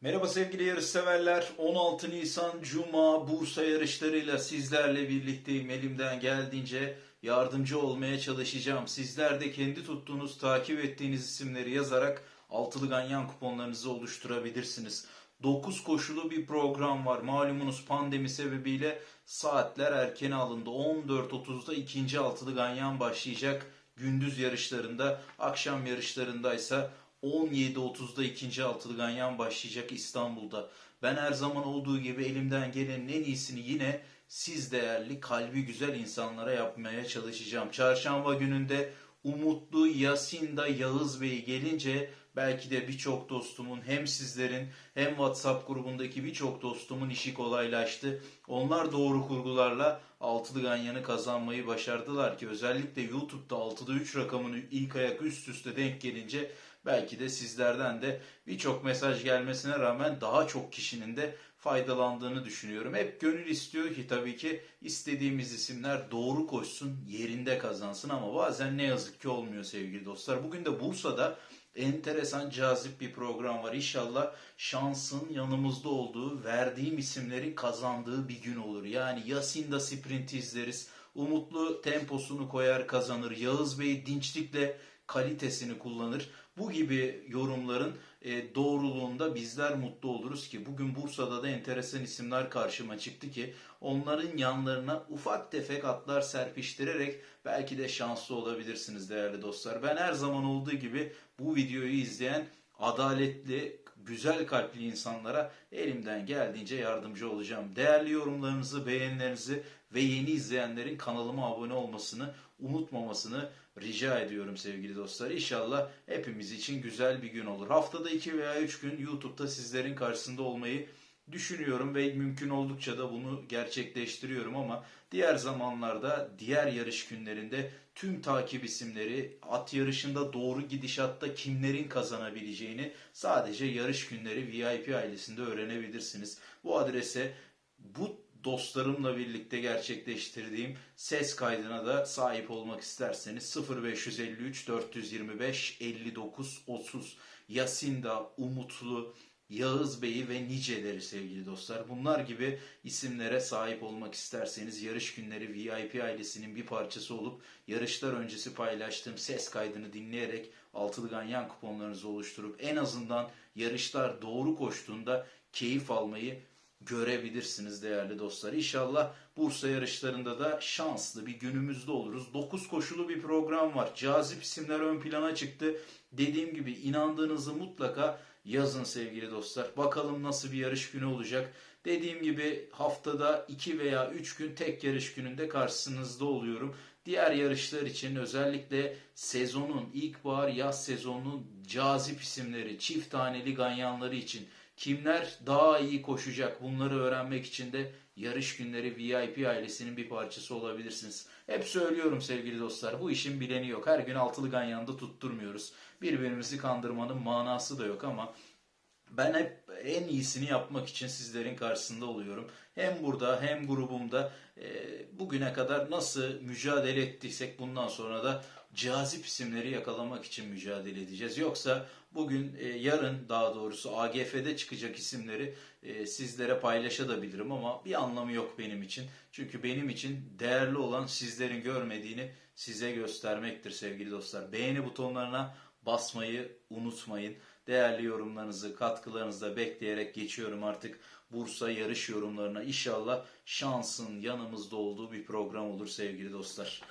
Merhaba sevgili yarışseverler. 16 Nisan Cuma Bursa yarışlarıyla sizlerle birlikteyim. Elimden geldiğince yardımcı olmaya çalışacağım. Sizler de kendi tuttuğunuz, takip ettiğiniz isimleri yazarak altılı ganyan kuponlarınızı oluşturabilirsiniz. 9 koşulu bir program var. Malumunuz pandemi sebebiyle saatler erken alındı. 14.30'da ikinci altılı ganyan başlayacak. Gündüz yarışlarında, akşam yarışlarındaysa 17.30'da ikinci altılı ganyan başlayacak İstanbul'da. Ben her zaman olduğu gibi elimden gelenin en iyisini yine siz değerli kalbi güzel insanlara yapmaya çalışacağım. Çarşamba gününde Umutlu Yasinda Yağız Bey gelince belki de birçok dostumun hem sizlerin hem WhatsApp grubundaki birçok dostumun işi kolaylaştı. Onlar doğru kurgularla altılı ganyanı kazanmayı başardılar ki özellikle YouTube'da 6'da 3 rakamını ilk ayak üst üste denk gelince belki de sizlerden de birçok mesaj gelmesine rağmen daha çok kişinin de faydalandığını düşünüyorum. Hep gönül istiyor ki tabii ki istediğimiz isimler doğru koşsun, yerinde kazansın ama bazen ne yazık ki olmuyor sevgili dostlar. Bugün de Bursa'da enteresan, cazip bir program var. İnşallah şansın yanımızda olduğu, verdiğim isimlerin kazandığı bir gün olur. Yani Yasinda sprint izleriz. Umutlu temposunu koyar kazanır. Yağız Bey dinçlikle kalitesini kullanır. Bu gibi yorumların e, doğruluğunda bizler mutlu oluruz ki bugün Bursa'da da enteresan isimler karşıma çıktı ki onların yanlarına ufak tefek atlar serpiştirerek belki de şanslı olabilirsiniz değerli dostlar. Ben her zaman olduğu gibi bu videoyu izleyen adaletli, güzel kalpli insanlara elimden geldiğince yardımcı olacağım. Değerli yorumlarınızı, beğenilerinizi ve yeni izleyenlerin kanalıma abone olmasını unutmamasını rica ediyorum sevgili dostlar. İnşallah hepimiz için güzel bir gün olur. Haftada 2 veya 3 gün YouTube'da sizlerin karşısında olmayı düşünüyorum ve mümkün oldukça da bunu gerçekleştiriyorum ama diğer zamanlarda diğer yarış günlerinde tüm takip isimleri at yarışında doğru gidişatta kimlerin kazanabileceğini sadece yarış günleri VIP ailesinde öğrenebilirsiniz. Bu adrese bu dostlarımla birlikte gerçekleştirdiğim ses kaydına da sahip olmak isterseniz 0553 425 59 30 Yasinda, Umutlu, Yağız Bey'i ve niceleri sevgili dostlar. Bunlar gibi isimlere sahip olmak isterseniz yarış günleri VIP ailesinin bir parçası olup yarışlar öncesi paylaştığım ses kaydını dinleyerek altılı ganyan kuponlarınızı oluşturup en azından yarışlar doğru koştuğunda keyif almayı görebilirsiniz değerli dostlar. İnşallah Bursa yarışlarında da şanslı bir günümüzde oluruz. 9 koşulu bir program var. Cazip isimler ön plana çıktı. Dediğim gibi inandığınızı mutlaka yazın sevgili dostlar. Bakalım nasıl bir yarış günü olacak. Dediğim gibi haftada 2 veya 3 gün tek yarış gününde karşınızda oluyorum. Diğer yarışlar için özellikle sezonun ilkbahar yaz sezonunun cazip isimleri, çift taneli ganyanları için kimler daha iyi koşacak bunları öğrenmek için de yarış günleri VIP ailesinin bir parçası olabilirsiniz. Hep söylüyorum sevgili dostlar bu işin bileni yok. Her gün altılı ganyanda tutturmuyoruz. Birbirimizi kandırmanın manası da yok ama ben hep en iyisini yapmak için sizlerin karşısında oluyorum. Hem burada hem grubumda e, bugüne kadar nasıl mücadele ettiysek bundan sonra da cazip isimleri yakalamak için mücadele edeceğiz. Yoksa bugün e, yarın daha doğrusu AGF'de çıkacak isimleri e, sizlere paylaşabilirim ama bir anlamı yok benim için. Çünkü benim için değerli olan sizlerin görmediğini size göstermektir sevgili dostlar. Beğeni butonlarına basmayı unutmayın. Değerli yorumlarınızı, katkılarınızı da bekleyerek geçiyorum artık Bursa yarış yorumlarına. İnşallah şansın yanımızda olduğu bir program olur sevgili dostlar.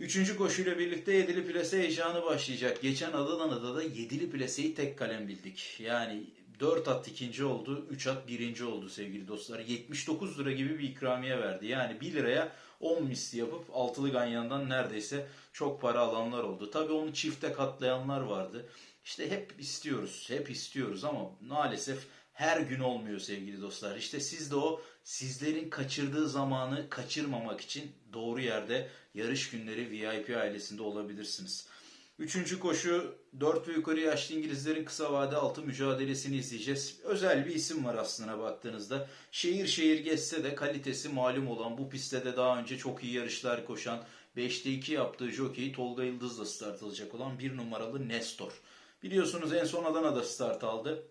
Üçüncü koşuyla birlikte yedili plase heyecanı başlayacak. Geçen Adana'da da yedili plaseyi tek kalem bildik. Yani 4 at ikinci oldu, 3 at birinci oldu sevgili dostlar. 79 lira gibi bir ikramiye verdi. Yani 1 liraya 10 misli yapıp altılı ganyandan neredeyse çok para alanlar oldu. Tabii onu çifte katlayanlar vardı. İşte hep istiyoruz, hep istiyoruz ama maalesef her gün olmuyor sevgili dostlar. İşte siz de o sizlerin kaçırdığı zamanı kaçırmamak için doğru yerde yarış günleri VIP ailesinde olabilirsiniz. Üçüncü koşu 4 ve yukarı yaşlı İngilizlerin kısa vade altı mücadelesini izleyeceğiz. Özel bir isim var aslına baktığınızda. Şehir şehir geçse de kalitesi malum olan bu pistte de daha önce çok iyi yarışlar koşan 5'te 2 yaptığı jockey Tolga Yıldız'la start alacak olan bir numaralı Nestor. Biliyorsunuz en son Adana'da start aldı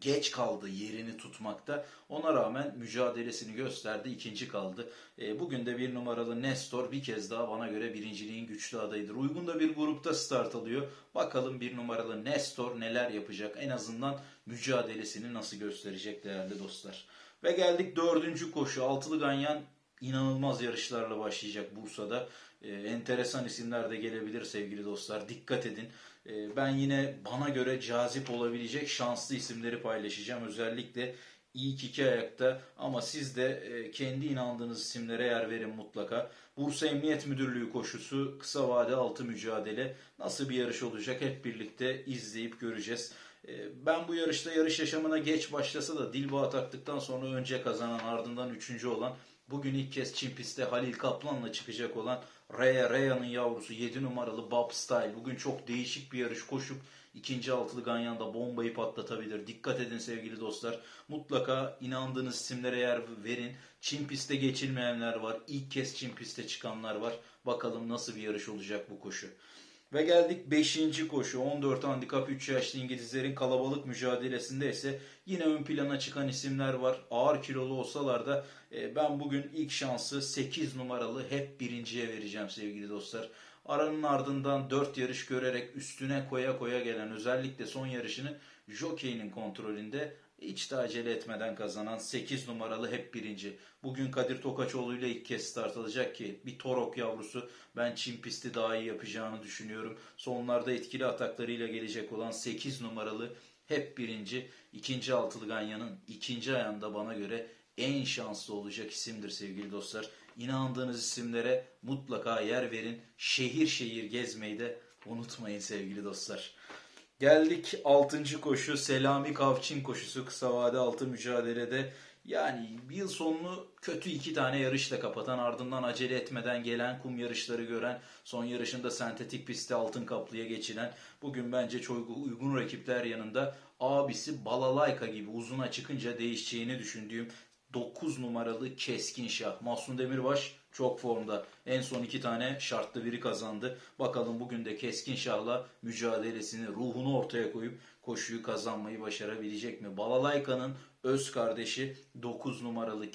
geç kaldı yerini tutmakta. Ona rağmen mücadelesini gösterdi. ikinci kaldı. E, bugün de bir numaralı Nestor bir kez daha bana göre birinciliğin güçlü adayıdır. Uygun da bir grupta start alıyor. Bakalım bir numaralı Nestor neler yapacak? En azından mücadelesini nasıl gösterecek değerli dostlar. Ve geldik dördüncü koşu. Altılı Ganyan inanılmaz yarışlarla başlayacak Bursa'da. Ee, enteresan isimler de gelebilir sevgili dostlar. Dikkat edin. Ee, ben yine bana göre cazip olabilecek şanslı isimleri paylaşacağım. Özellikle ilk iki ayakta ama siz de e, kendi inandığınız isimlere yer verin mutlaka. Bursa Emniyet Müdürlüğü koşusu kısa vade altı mücadele nasıl bir yarış olacak hep birlikte izleyip göreceğiz. Ee, Ben bu yarışta yarış yaşamına geç başlasa da Dilba taktıktan sonra önce kazanan ardından üçüncü olan bugün ilk kez Çin pistte Halil Kaplan'la çıkacak olan Raya Raya'nın yavrusu 7 numaralı Bob Style bugün çok değişik bir yarış koşup ikinci altılı Ganyan'da bombayı patlatabilir. Dikkat edin sevgili dostlar. Mutlaka inandığınız isimlere yer verin. Çin pistte geçilmeyenler var. İlk kez Çin pistte çıkanlar var. Bakalım nasıl bir yarış olacak bu koşu. Ve geldik 5. koşu 14 handikap 3 yaşlı İngilizlerin kalabalık mücadelesinde ise yine ön plana çıkan isimler var. Ağır kilolu olsalar da e, ben bugün ilk şansı 8 numaralı hep birinciye vereceğim sevgili dostlar. Aranın ardından 4 yarış görerek üstüne koya koya gelen özellikle son yarışını Jockey'nin kontrolünde hiç de acele etmeden kazanan 8 numaralı hep birinci. Bugün Kadir Tokaçoğlu ile ilk kez start alacak ki bir Torok yavrusu ben Çin pisti daha iyi yapacağını düşünüyorum. Sonlarda etkili ataklarıyla gelecek olan 8 numaralı hep birinci. ikinci altılı Ganyan'ın ikinci ayağında bana göre en şanslı olacak isimdir sevgili dostlar. İnandığınız isimlere mutlaka yer verin. Şehir şehir gezmeyi de unutmayın sevgili dostlar. Geldik 6. koşu Selami Kavçin koşusu kısa vade altı mücadelede. Yani yıl sonunu kötü iki tane yarışla kapatan ardından acele etmeden gelen kum yarışları gören son yarışında sentetik pistte altın kaplıya geçilen bugün bence çok uygun rakipler yanında abisi Balalayka gibi uzuna çıkınca değişeceğini düşündüğüm 9 numaralı Keskin Şah. Mahsun Demirbaş çok formda. En son iki tane şartlı biri kazandı. Bakalım bugün de Keskin Şah'la mücadelesini, ruhunu ortaya koyup koşuyu kazanmayı başarabilecek mi? Balalayka'nın öz kardeşi 9 numaralı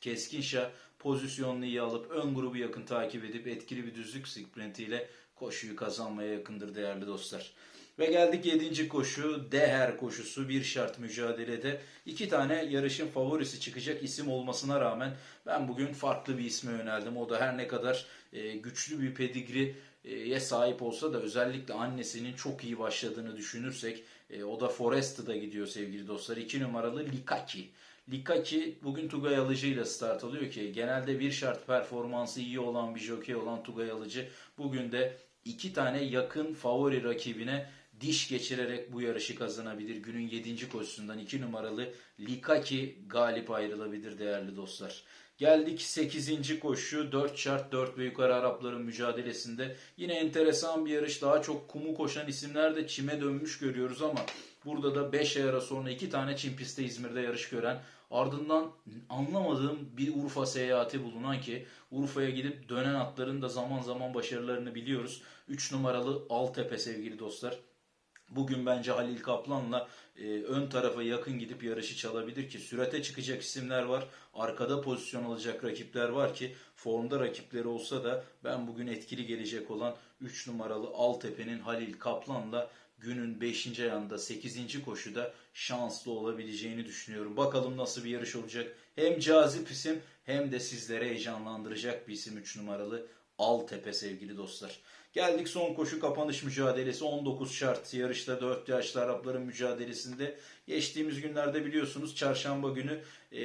Keskin Şah pozisyonunu iyi alıp ön grubu yakın takip edip etkili bir düzlük sprintiyle koşuyu kazanmaya yakındır değerli dostlar. Ve geldik 7. koşu Deher koşusu bir şart mücadelede. iki tane yarışın favorisi çıkacak isim olmasına rağmen ben bugün farklı bir isme yöneldim. O da her ne kadar e, güçlü bir pedigriye sahip olsa da özellikle annesinin çok iyi başladığını düşünürsek e, o da Forest'da gidiyor sevgili dostlar. 2 numaralı Likaki. Likaki bugün Tugay Alıcı ile start alıyor ki genelde bir şart performansı iyi olan bir jockey olan Tugay Alıcı bugün de iki tane yakın favori rakibine diş geçirerek bu yarışı kazanabilir. Günün 7. koşusundan 2 numaralı Likaki galip ayrılabilir değerli dostlar. Geldik 8. koşu 4 şart 4 ve yukarı Arapların mücadelesinde. Yine enteresan bir yarış. Daha çok kumu koşan isimler de çime dönmüş görüyoruz ama burada da 5 ay ara sonra 2 tane çim pistte İzmir'de yarış gören ardından anlamadığım bir Urfa seyahati bulunan ki Urfa'ya gidip dönen atların da zaman zaman başarılarını biliyoruz. 3 numaralı Altepe sevgili dostlar. Bugün bence Halil Kaplan'la e, ön tarafa yakın gidip yarışı çalabilir ki sürate çıkacak isimler var. Arkada pozisyon alacak rakipler var ki formda rakipleri olsa da ben bugün etkili gelecek olan 3 numaralı Altepe'nin Halil Kaplan'la günün 5. ayağında 8. koşuda şanslı olabileceğini düşünüyorum. Bakalım nasıl bir yarış olacak. Hem cazip isim hem de sizlere heyecanlandıracak bir isim 3 numaralı Altepe sevgili dostlar. Geldik son koşu kapanış mücadelesi 19 şart yarışta 4 yaşlı Arapların mücadelesinde. Geçtiğimiz günlerde biliyorsunuz çarşamba günü e,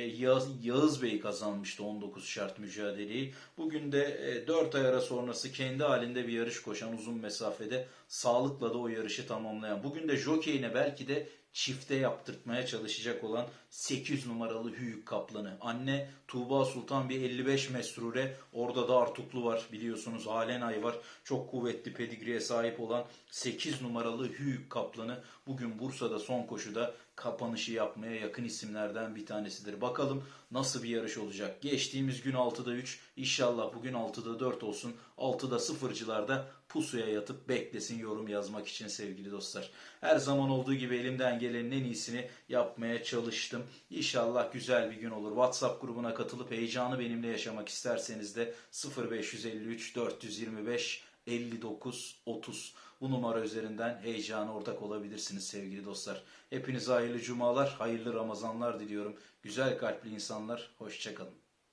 Yağız, Bey kazanmıştı 19 şart mücadeleyi. Bugün de e, 4 ay ara sonrası kendi halinde bir yarış koşan uzun mesafede sağlıkla da o yarışı tamamlayan. Bugün de jokeyine belki de çifte yaptırtmaya çalışacak olan 8 numaralı Hüyük Kaplanı. Anne Tuğba Sultan bir 55 mesrure. Orada da Artuklu var biliyorsunuz. Alenay var. Çok kuvvetli pedigriye sahip olan 8 numaralı Hüyük Kaplanı bugün Bursa'da son koşuda kapanışı yapmaya yakın isimlerden bir tanesidir. Bakalım nasıl bir yarış olacak. Geçtiğimiz gün 6'da 3, inşallah bugün 6'da 4 olsun. 6'da 0'cılarda pusuya yatıp beklesin yorum yazmak için sevgili dostlar. Her zaman olduğu gibi elimden gelenin en iyisini yapmaya çalıştım. İnşallah güzel bir gün olur. WhatsApp grubuna katılıp heyecanı benimle yaşamak isterseniz de 0553 425 59 30 bu numara üzerinden heyecana ortak olabilirsiniz sevgili dostlar. Hepinize hayırlı cumalar, hayırlı Ramazanlar diliyorum. Güzel kalpli insanlar, hoşçakalın.